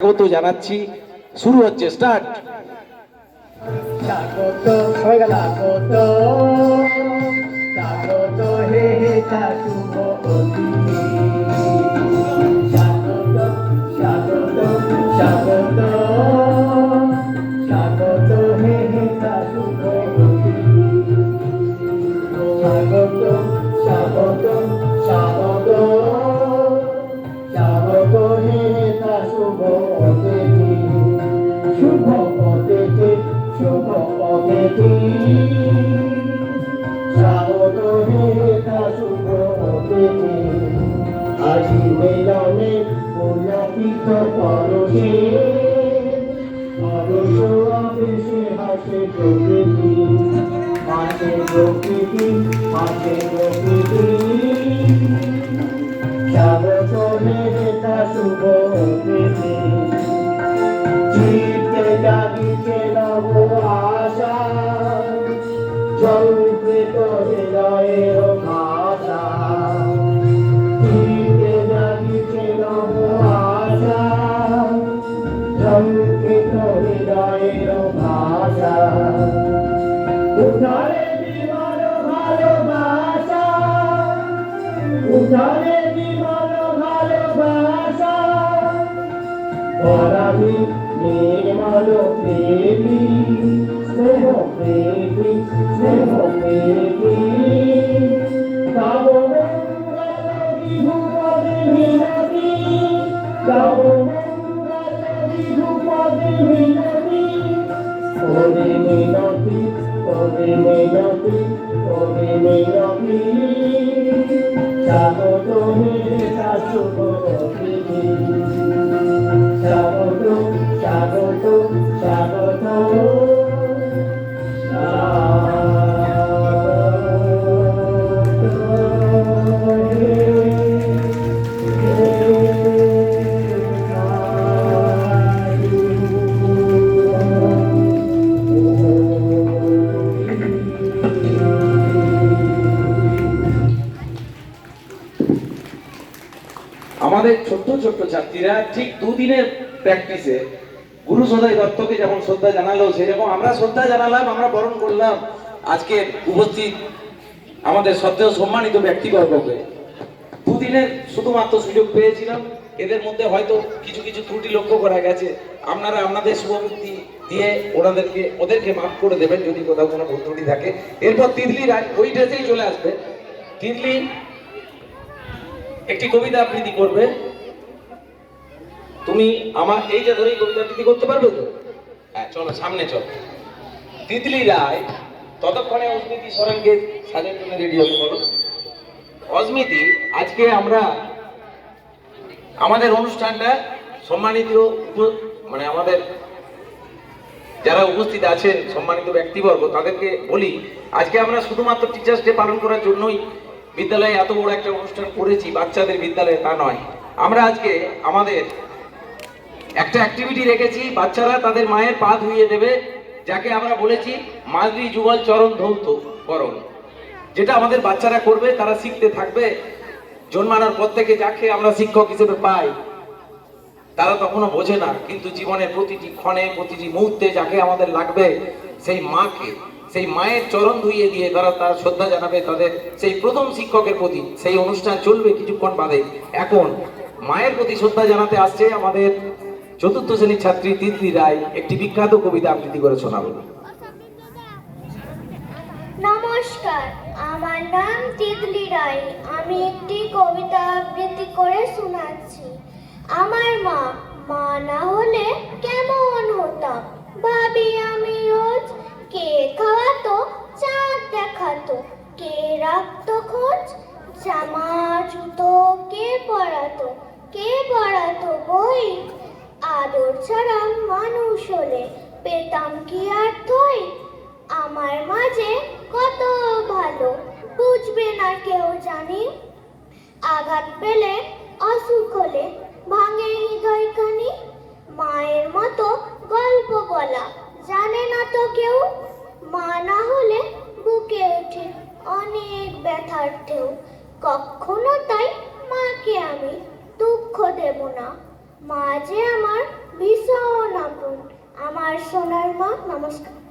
স্বাগত জানাচ্ছি। শুরু হচ্ছে স্টার্ট স্বাগত স্বাগত হে হে হাসে প্রকৃতি আছে প্রকৃতি আছে প্রকৃতি স্বাগত তা শুভ অতিথি চিত্তে জাগিছে নব আশা জলকৃত হৃদয়ের জলকৃত হৃদয়ের ভাষা উঠারে বিমান ভালোবাসা উঠারে বিমান ভালোবাসা পরামি নির্মল প্রেমী স্নেহ প্রেমী স্বাগত তুমি শাশুড় আমাদের ছোট্ট ছোট্ট ছাত্রীরা ঠিক দুদিনের প্র্যাকটিসে গুরু সদাই দত্তকে যেমন শ্রদ্ধা জানালো, সেরকম আমরা শ্রদ্ধা জানালাম, আমরা বরণ করলাম। আজকে উপস্থিত আমাদের শ্রদ্ধেয় সম্মানিত ব্যক্তিবর্গকে। দুদিনের শুধুমাত্র সুযোগ পেয়েছিলাম। এদের মধ্যে হয়তো কিছু কিছু ত্রুটি লক্ষ্য করা গেছে। আপনারা আপনাদের শুভবুদ্ধি দিয়ে ওনাদেরকে, ওদেরকে মাফ করে দেবেন যদি কোথাও কোনো ভুল ত্রুটি থাকে। এরপর রায় ওই ড্রেসেই চলে আসবে। তিতলি একটি কবিতা আবৃত্তি করবে। তুমি আমার এই যে ধরেই কবিতা আবৃত্তি করতে পারবে তো? হ্যাঁ চলো, সামনে চলো। তিতলি রায়, ততক্ষণে অস্মিতি সরেনকে সাজার জন্য রেডি হতে বলো। অস্মিতি আজকে আমরা আমাদের অনুষ্ঠানটা সম্মানিত মানে আমাদের যারা উপস্থিত আছেন সম্মানিত ব্যক্তিবর্গ, তাদেরকে বলি, আজকে আমরা শুধুমাত্র টিচার্স ডে পালন করার জন্যই বিদ্যালয়ে এত বড় একটা অনুষ্ঠান করেছি, বাচ্চাদের বিদ্যালয়ে তা নয়। আমরা আজকে আমাদের একটা অ্যাক্টিভিটি রেখেছি, বাচ্চারা তাদের মায়ের পা ধুইয়ে দেবে, যাকে আমরা বলেছি মাদ্রি যুগল চরণ ধৌত করণ যেটা আমাদের বাচ্চারা করবে, তারা শিখতে থাকবে, জন্মানোর পর থেকে যাকে আমরা শিক্ষক হিসেবে পাই, তারা তখনও বোঝে না, কিন্তু জীবনের প্রতিটি ক্ষণে, প্রতিটি মুহূর্তে যাকে আমাদের লাগবে, সেই মাকে সেই মায়ের চরণ ধুইয়ে দিয়ে তারা তার শ্রদ্ধা জানাবে তাদের সেই প্রথম শিক্ষকের প্রতি সেই অনুষ্ঠান চলবে কিছুক্ষণ বাদে। এখন মায়ের প্রতি শ্রদ্ধা জানাতে আসছে আমাদের চতুর্থ শ্রেণির ছাত্রী তিতলি রায়। একটি বিখ্যাত কবিতা আবৃত্তি করে শোনাবে। নমস্কার, আমার নাম তিতলি রায়। আমি একটি কবিতা আবৃত্তি করে শোনাচ্ছি। আমার মা মা না হলে কেমন হতাম? ভাবি কে রাখতো খোঁজ জামা জুতো কে পরাতো কে পরাতো বই? আদর ছাড়া মানুষ হলে পেতাম কি আর থই? আমার মাঝে কত ভালো, বুঝবে না কেউ জানি? আঘাত পেলে, অসুখ হলে ভাঙে হৃদয়খানি? মায়ের মতো গল্প বলা জানে না তো কেউ? মা না হলে বুকে ওঠে অনেক ব্যথার ঢেউ। কখনো তাই মাকে আমি দুঃখ দেব না। মা যে আমার ভীষণ আপন। আমার সোনার মা, নমস্কার।